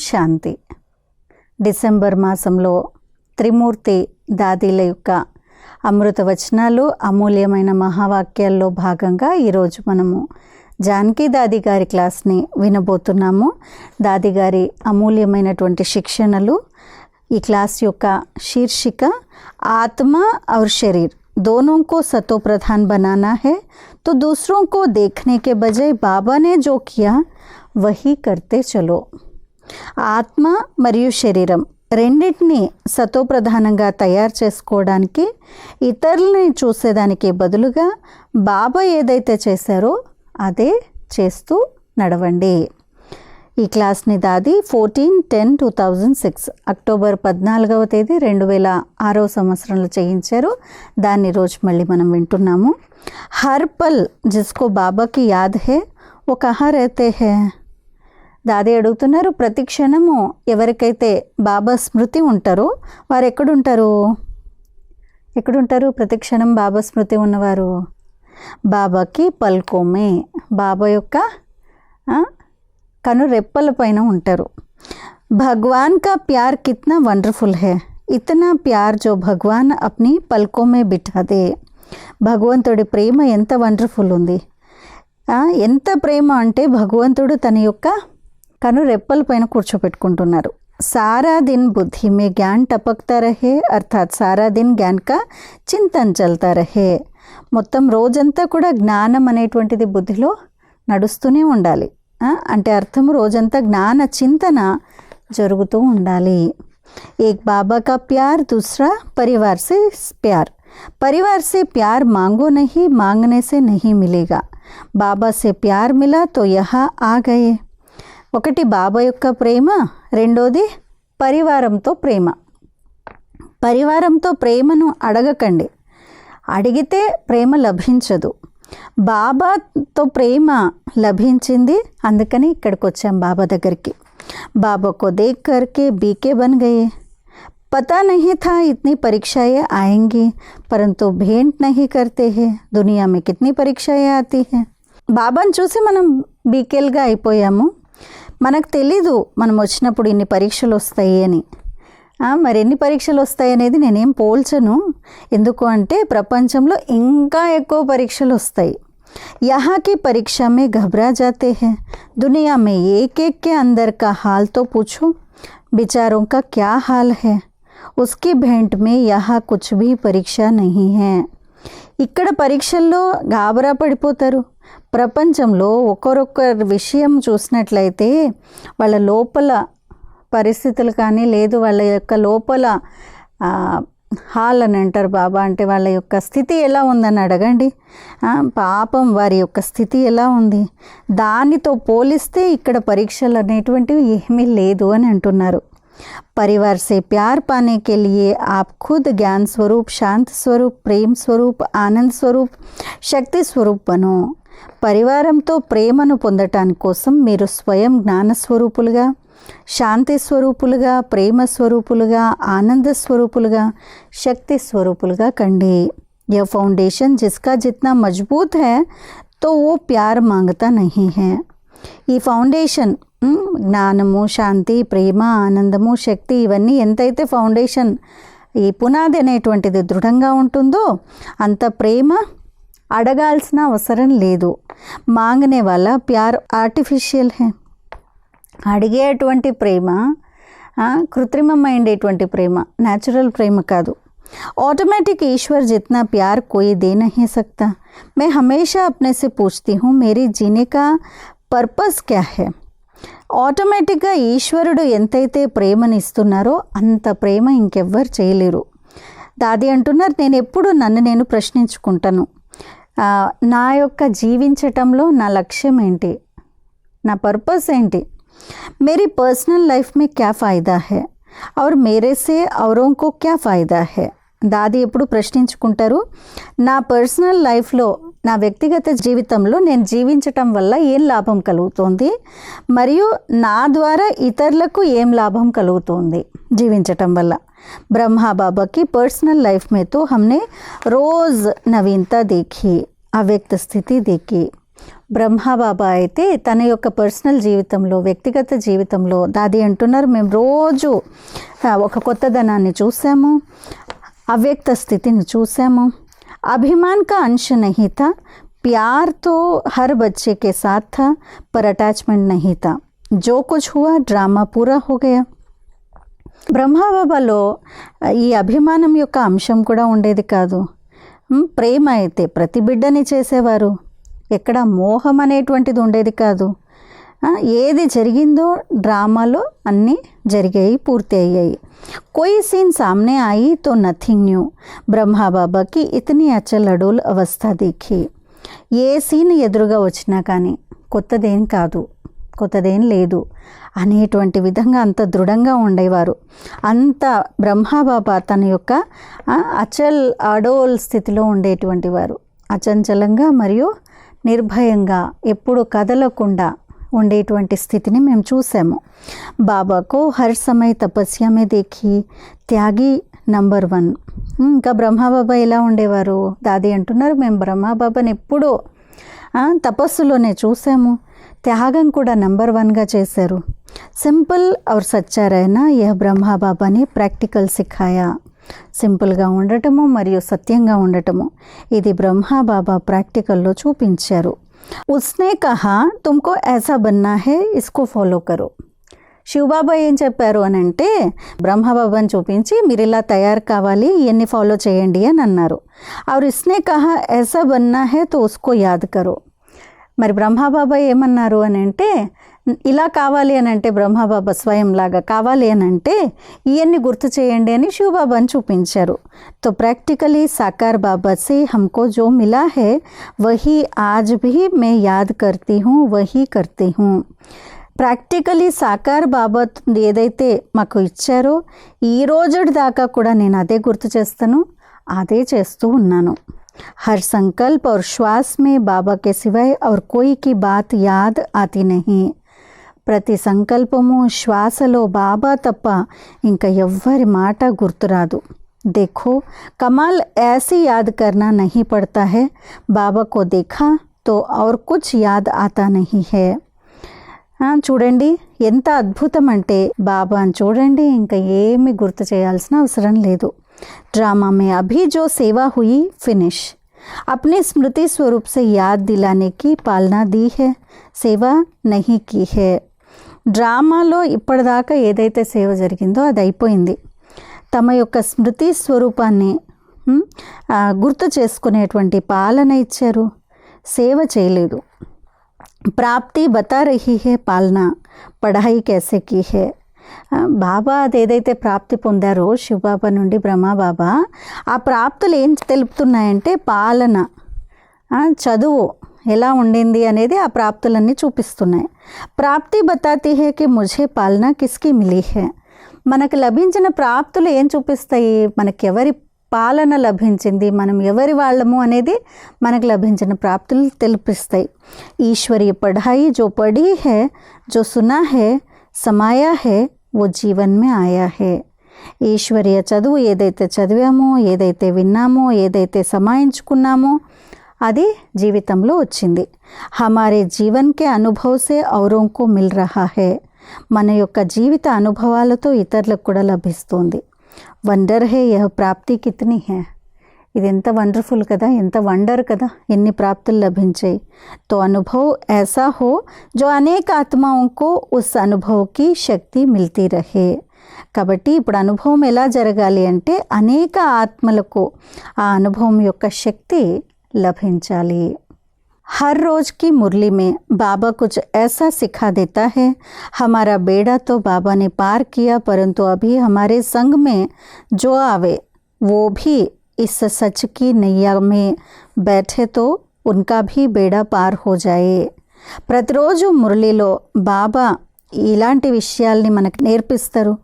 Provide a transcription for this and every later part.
శాంతి December మాసంలో త్రిమూర్తి దాదీల యొక్క అమృత వచనాలు అమూల్యమైన మహావాక్యాల్లో భాగంగా ఈరోజు మనము జానకి దాది గారి క్లాస్ని వినబోతున్నాము దాది గారి అమూల్యమైనటువంటి శిక్షణలు ఈ క్లాస్ యొక్క శీర్షిక ఆత్మ और शरीर दोनों को सतो प्रधान बनाना है तो दूसरों को देखने के बजाय बाबा ने जो किया वही करते चलो ఆత్మ మరియు శరీరం రెండింటిని సతోప్రధానంగా తయారు చేసుకోవడానికి ఇతరులని చూసేదానికి బదులుగా బాబా ఏదైతే చేశారో అదే చేస్తూ నడవండి. ఈ క్లాస్ని దాది fourteen ten two thousand six October పద్నాలుగవ తేదీ రెండు వేల ఆరో సంవత్సరంలో చేయించారు. దాన్ని రోజు మళ్ళీ మనం వింటున్నాము. హర్ పల్ జిస్కో బాబాకి యాద్ హే ఒక కహా అయితే హే. దాది అడుగుతున్నారు ప్రతి క్షణము ఎవరికైతే బాబా స్మృతి ఉంటారో వారు ఎక్కడుంటారు? ఎక్కడుంటారు? ప్రతి క్షణం బాబా స్మృతి ఉన్నవారు. బాబాకి పల్కోమే. బాబా యొక్క కను రెప్పల పైన ఉంటారు. భగవాన్ కా ప్యార్ కిత్నా వండర్ఫుల్ హే. ఇతనా ప్యార్ జో భగవాన్ అప్ని పల్కోమే బిఠాదే భగవంతుడి ప్రేమ ఎంత వండర్ఫుల్ ఉంది. ఎంత ప్రేమ అంటే భగవంతుడు తన యొక్క కను రెప్పల పైన కూర్చోపెట్టుకుంటున్నారు సారా దిన్ బుద్ధి మే జ్ఞాన్ టపక్తా రహే అర్థాత్ సారా దిన్ జ్ఞాన్ కా చింతన్ చల్తా రహే మొత్తం రోజంతా కూడా జ్ఞానం అనేటువంటిది బుద్ధిలో నడుస్తూనే ఉండాలి ఆ, అంటే అర్థం రోజంతా జ్ఞాన చింతన జరుగుతూ ఉండాలి एक बाबा का प्यार दूसरा परिवार से प्यार परिवार से प्यार मांगो नहीं मांगने से नहीं मिलेगा బాబా से प्यार मिला तो यहाँ आ गए ఒకటి బాబా యొక్క ప్రేమ రెండోది పరివారంతో ప్రేమ పరివారంతో ప్రేమను అడగకండి అడిగితే ప్రేమ లభించదు బాబాతో ప్రేమ లభించింది అందుకని ఇక్కడికి వచ్చాం బాబా దగ్గరికి बाबा को देख करके बीके बन गए पता नहीं था इतनी परीक्षाएं आएंगी परंतु भेंट नहीं करते हैं दुनिया में कितनी परीक्षाएं आती हैं బాబాని చూసి మనం బీకేల్గా అయిపోయాము మనకు తెలీదు మనం వచ్చినప్పుడు ఇన్ని పరీక్షలు వస్తాయి అని ఆ, మరి ఎన్ని పరీక్షలు వస్తాయి అనేది నేనేం పోల్చను ఎందుకు అంటే ప్రపంచంలో ఇంకా ఎక్కువ పరీక్షలు వస్తాయి यहाँ की परीक्षा में घबरा जाते हैं दुनिया में एक एक के अंदर का हाल तो पूछो बेचारों का क्या हाल है उसकी भेंट में यहाँ कुछ भी परीक्षा नहीं है ఇక్కడ పరీక్షల్లో గాబరా పడిపోతారు. ప్రపంచంలో ఒకరొకరి విషయం చూసినట్లయితే వాళ్ళ లోపల పరిస్థితులు కానీ లేదు వాళ్ళ యొక్క లోపల హాల్ అని అంటారు బాబా. అంటే వాళ్ళ యొక్క స్థితి ఎలా ఉందని అడగండి. పాపం వారి యొక్క స్థితి ఎలా ఉంది? దానితో పోలిస్తే ఇక్కడ పరీక్షలు అనేటువంటివి ఏమీ లేదు అని అంటున్నారు. परिवार से प्यार पाने के लिए आप खुद ज्ञान स्वरूप शांत स्वरूप प्रेम स्वरूप ఆనంద్ స్వరూప్ శక్తి స్వరూప్ బను పరివారంతో ప్రేమను పొందటానికి కోసం మీరు స్వయం జ్ఞాన స్వరూపులుగా శాంతి స్వరూపులుగా ప్రేమ స్వరూపులుగా ఆనంద స్వరూపులుగా శక్తి స్వరూపులుగా కండి यह फाउंडेशन जिसका जितना मजबूत है तो वो प्यार मांगता नहीं है ఈ ఫౌండేషన్ ఉమ్, జ్ఞానము శాంతి ప్రేమ ఆనందము శక్తి ఇవన్నీ ఎంతైతే ఫౌండేషన్ ఈ పునాది అనేటువంటిది దృఢంగా ఉంటుందో అంత ప్రేమ అడగాల్సిన అవసరం లేదు మాంగనే వల్ల ప్యార్ ఆర్టిఫిషియల్ హే అడిగేటువంటి ప్రేమ ఆ, కృత్రిమమైండేటువంటి ప్రేమ న్యాచురల్ ప్రేమ కాదు ऑटोमेटिक ईश्वर जितना प्यार कोई दे नहीं सकता मैं हमेशा अपने से पूछती हूँ मेरी जीने का పర్పస్ క్యా హే ఆటోమేటిక్గా ఈశ్వరుడు ఎంతైతే ప్రేమని ఇస్తున్నారో అంత ప్రేమ ఇంకెవ్వరు చేయలేరు దాది అంటున్నారు నేను ఎప్పుడు నన్ను నేను ప్రశ్నించుకుంటాను ఆ, నా యొక్క జీవించటంలో నా లక్ష్యం ఏంటి నా పర్పస్ ఏంటి मेरी पर्सनल लाइफ में क्या फ़ायदा है और मेरे से औरों को क्या फ़ायदा है దాది ఎప్పుడు ప్రశ్నించుకుంటారు నా పర్సనల్ లైఫ్లో నా వ్యక్తిగత జీవితంలో నేను జీవించటం వల్ల ఏం లాభం కలుగుతుంది మరియు నా ద్వారా ఇతరులకు ఏం లాభం కలుగుతుంది జీవించటం వల్ల ब्रह्मा बाबा की पर्सनल लाइफ में तो हमने रोज़ नवीनता देखी अव्यक्त स्थिति देखी బ్రహ్మబాబా అయితే తన యొక్క పర్సనల్ జీవితంలో వ్యక్తిగత జీవితంలో దాది అంటున్నారు మేము రోజు ఆ, ఒక కొత్తదనాన్ని చూసాము అవ్యక్త స్థితిని చూసాము अभिमान का अंश नहीं था प्यार तो हर बच्चे के साथ था पर अटैचमेंट नहीं था जो कुछ हुआ ड्रामा पूरा हो गया బ్రహ్మబాబాలో ఈ అభిమానం యొక్క అంశం కూడా ఉండేది కాదు ఉమ్, ప్రేమ అయితే ప్రతి బిడ్డని చేసేవారు ఎక్కడ మోహం అనేటువంటిది ఉండేది కాదు ఆ, ఏది జరిగిందో డ్రామాలో అన్నీ జరిగాయి పూర్తి అయ్యాయి कोई सीन सामने आई तो नथिंग न्यू బ్రహ్మా బాబాకి ఇతని అచల్ అడోల్ అవస్థ దీఖి ఏ సీన్ ఎదురుగా వచ్చినా కానీ కొత్తదేం కాదు కొత్తదేం లేదు అనేటువంటి విధంగా అంత దృఢంగా ఉండేవారు అంత బ్రహ్మాబాబా తన యొక్క ఆ, అచల్ అడోల్ స్థితిలో ఉండేటువంటి వారు అచంచలంగా మరియు నిర్భయంగా ఎప్పుడు కదలకుండా ఉండేటువంటి స్థితిని మేము చూసాము. బాబాకు హర్ సమయ తపస్యమే దేఖి త్యాగి నంబర్ వన్. ఇంకా బ్రహ్మాబాబా ఎలా ఉండేవారు? దాది అంటున్నారు మేము బ్రహ్మాబాబాని ఎప్పుడో తపస్సులోనే చూసాము. త్యాగం కూడా నంబర్ వన్గా చేశారు. సింపుల్ అవర్ సచ్చారాయణ యహ బ్రహ్మాబాబాని ప్రాక్టికల్ సిఖాయా సింపుల్గా ఉండటము మరియు సత్యంగా ఉండటము. ఇది బ్రహ్మబాబా ప్రాక్టికల్లో చూపించారు. ఉస్నే కహా తుమ్కో ఏసా బన్నా హే ఇస్కో ఫాలో కరో శివబాబా ఏం చెప్పారు అని అంటే బ్రహ్మబాబాని చూపించి మీరు ఇలా తయారు కావాలి ఇవన్నీ ఫాలో చేయండి అని అన్నారు ఆరు ఇస్నే కహా ఏసా బన్నా హే తో ఉస్కో యాద్ కరో మరి బ్రహ్మబాబా ఏమన్నారు అని అంటే ఇలా కావాలి అని అంటే బ్రహ్మబాబా స్వయంలాగా కావాలి అని అంటే ఇవన్నీ గుర్తు చేయండి అని శివబాబాని చూపించారు तो प्रैक्टिकली साकार बाबा से हमको जो मिला है वही आज भी मैं याद करती हूँ वही करती हूँ ప్రాక్టికలీ సాకార్ బాబత్ ఏదైతే మాకు ఇచ్చారో ఈ రోజు దాకా కూడా నేను అదే గుర్తు చేస్తాను అదే చేస్తూ ఉన్నాను हर संकल्प और श्वास में बाबा के सिवाय और कोई की बात याद आती नहीं ప్రతి సంకల్పము శ్వాసలో బాబా తప్ప ఇంకా ఎవ్వరి మాట గుర్తురాదు देखो कमाल ऐसे याद करना नहीं पड़ता है बाबा को देखा तो और कुछ याद आता नहीं है ఆ, చూడండి ఎంత అద్భుతం అంటే బాబాని చూడండి ఇంకా ఏమి గుర్తు చేయాల్సిన అవసరం లేదు ड्रामा में अभी जो सेवा हुई फिनिश अपने स्मृति स्वरूप से याद दिलाने की पालना दी है సేవ नहीं की है డ్రామాలో ఇప్పటిదాకా ఏదైతే సేవ జరిగిందో అది అయిపోయింది. తమ యొక్క స్మృతి స్వరూపాన్ని గుర్తు చేసుకునేటువంటి పాలన ఇచ్చారు. సేవ చేయలేదు. ప్రాప్తి బతారహిహే పాలన పడహై కేసెకి హే. బాబా అదేదైతే ప్రాప్తి పొందారో శివబాబా నుండి బ్రహ్మబాబా ఆ ప్రాప్తులు ఏం తెలుపుతున్నాయంటే పాలన చదువు. ఎలా ఉండింది అనేది ఆ ప్రాప్తులన్నీ చూపిస్తున్నాయి. ప్రాప్తి బతాతి హే కి ముఝే పాలన కిస్కి మిలి హే. మనకు లభించిన ప్రాప్తులు ఏం చూపిస్తాయి? మనకి ఎవరి పాలన లభించింది? మనం ఎవరి వాళ్ళము అనేది మనకు లభించిన ప్రాప్తులు తెలిపిస్తాయి. ఈశ్వరీయ పఢాయి జో పఢీ హే జో సునా హే సమాయా హే ఓ జీవన్మే ఆయా హే. ఈశ్వరీయ చదువు ఏదైతే చదివామో ఏదైతే విన్నామో ఏదైతే సమాయించుకున్నామో అది జీవితంలో వచ్చింది. హమారే జీవన్కే అనుభవసే ఔరోంకు మిల్ రహా హే. మన యొక్క జీవిత అనుభవాలతో ఇతరులకు కూడా లభిస్తుంది. వండర్ హే యహ ప్రాప్తి కితని హే. ఇది ఎంత వండర్ఫుల్ కదా ఎంత వండర్ కదా ఎన్ని ప్రాప్తులు లభించాయి. తో అనుభవ్ ఏసా హో జో అనేక ఆత్మాకు ఉస్ అనుభవ్కి శక్తి మిల్తీ రహే. కాబట్టి ఇప్పుడు అనుభవం ఎలా జరగాలి అంటే అనేక ఆత్మలకు ఆ అనుభవం యొక్క శక్తి లభించాలి हर रोज की मुरली में बाबा कुछ ऐसा सिखा देता है हमारा बेड़ा तो बाबा ने पार किया परंतु अभी हमारे संग में जो आवे वो भी इस सच की नैया में बैठे तो उनका भी బేడా పార్ హో జాయే ప్రతిరోజు మురళిలో బాబా ఇలాంటి విషయాల్ని మనకు నేర్పిస్తారు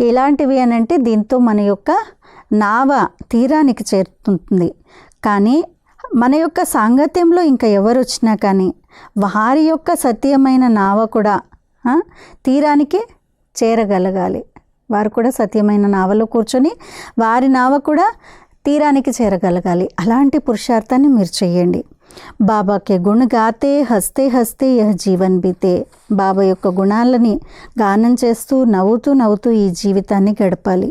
ఎలాంటివి అని అంటే దీంతో మన యొక్క నావ తీరానికి చేరుతుంది కానీ మన యొక్క సాంగత్యంలో ఇంకా ఎవరు వచ్చినా కానీ వారి యొక్క సత్యమైన నావ కూడా తీరానికి చేరగలగాలి. వారు కూడా సత్యమైన నావలో కూర్చొని వారి నావ కూడా తీరానికి చేరగలగాలి. అలాంటి పురుషార్థాన్ని మీరు చేయండి బాబాకి గుణ గాతే హస్తే హస్తే యహ జీవన్ బీతే. బాబా యొక్క గుణాలని గానం చేస్తూ నవ్వుతూ నవ్వుతూ ఈ జీవితాన్ని గడపాలి.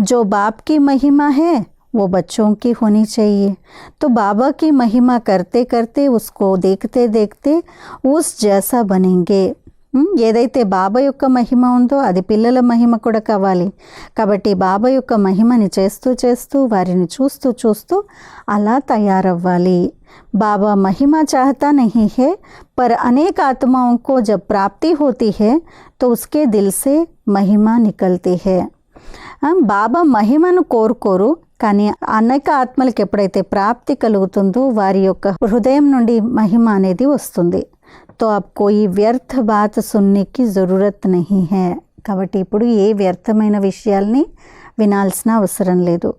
జో బాబ్కి మహిమ హే वो बच्चों की होनी चाहिए तो बाबा की महिमा करते करते उसको देखते देखते उस जैसा बनेंगे ఉమ్, ఏదైతే బాబా యొక్క మహిమ ఉందో అది పిల్లల మహిమ కూడా కావాలి కాబట్టి బాబా యొక్క మహిమని చేస్తూ చేస్తూ వారిని చూస్తూ చూస్తూ అలా తయారవ్వాలి बाबा महिमा चाहता नहीं है पर अनेक आत्माओं को जब प्राप्ति होती है तो उसके दिल से महिमा निकलती है ఆ, బాబా మహిమను కోరుకోరు కానీ అనేక ఆత్మలకు ఎప్పుడైతే ప్రాప్తి కలుగుతుందో వారి యొక్క హృదయం నుండి మహిమ అనేది వస్తుంది. తో ఆప్కో ఈ వ్యర్థ బాత్ సున్నికి జరూరత్ నహీ హే. కాబట్టి ఇప్పుడు ఏ వ్యర్థమైన విషయాల్ని వినాల్సిన అవసరం లేదు.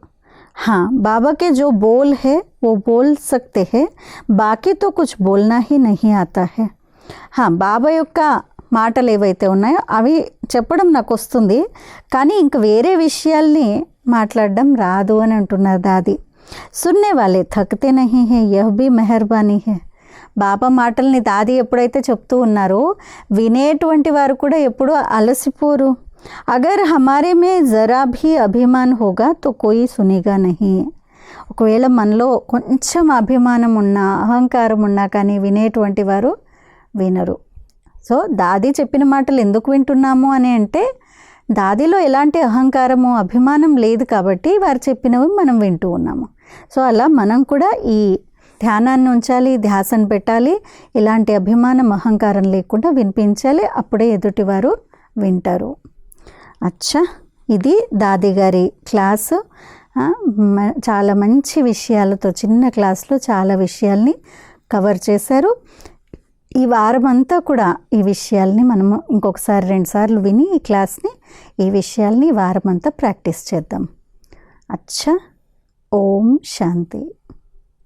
హా బాబాకే జో బోల్ హే ఓ బోల్ సక్తే హే బాకీతో కుచ్ బోల్నా హీ నహీ ఆతా హే. హా బాబా యొక్క మాటలు ఏవైతే ఉన్నాయో అవి చెప్పడం నాకు వస్తుంది. కానీ ఇంక వేరే విషయాల్ని మాట్లాడడం రాదు అని అంటున్నారు దాది. సున్నే వాళ్ళే థక్తే నహీ హే యహ్ బి మెహర్బానీ హే. బాబా మాటల్ని దాది ఎప్పుడైతే చెప్తూ ఉన్నారో వినేటువంటి వారు కూడా ఎప్పుడూ అలసిపోరు. అగర్ హమారే మే జరా భీ అభిమాన్ హోగా తో కోయి సునిగా నహీ. ఒకవేళ మనలో కొంచెం అభిమానం ఉన్నా అహంకారం ఉన్నా కానీ వినేటువంటి వారు వినరు. సో దాది చెప్పిన మాటలు ఎందుకు వింటున్నాము అని అంటే దాదిలో ఎలాంటి అహంకారము అభిమానం లేదు కాబట్టి వారు చెప్పినవి మనం వింటూ ఉన్నాము. సో అలా మనం కూడా ఈ ధ్యానాన్ని ఉంచాలి ధ్యాసను పెట్టాలి ఇలాంటి అభిమానం అహంకారం లేకుండా వినిపించాలి అప్పుడే ఎదుటివారు వింటారు. అచ్చా! ఇది దాది గారి క్లాసు. చాలా మంచి విషయాలతో చిన్న క్లాస్లో చాలా విషయాల్ని కవర్ చేశారు. ఈ వారం అంతా కూడా ఈ విషయాల్ని మనము ఇంకొకసారి రెండుసార్లు విని ఈ క్లాస్ని ఈ విషయాల్ని వారమంతా వారం అంతా ప్రాక్టీస్ చేద్దాం. అచ్చా ఓం శాంతి.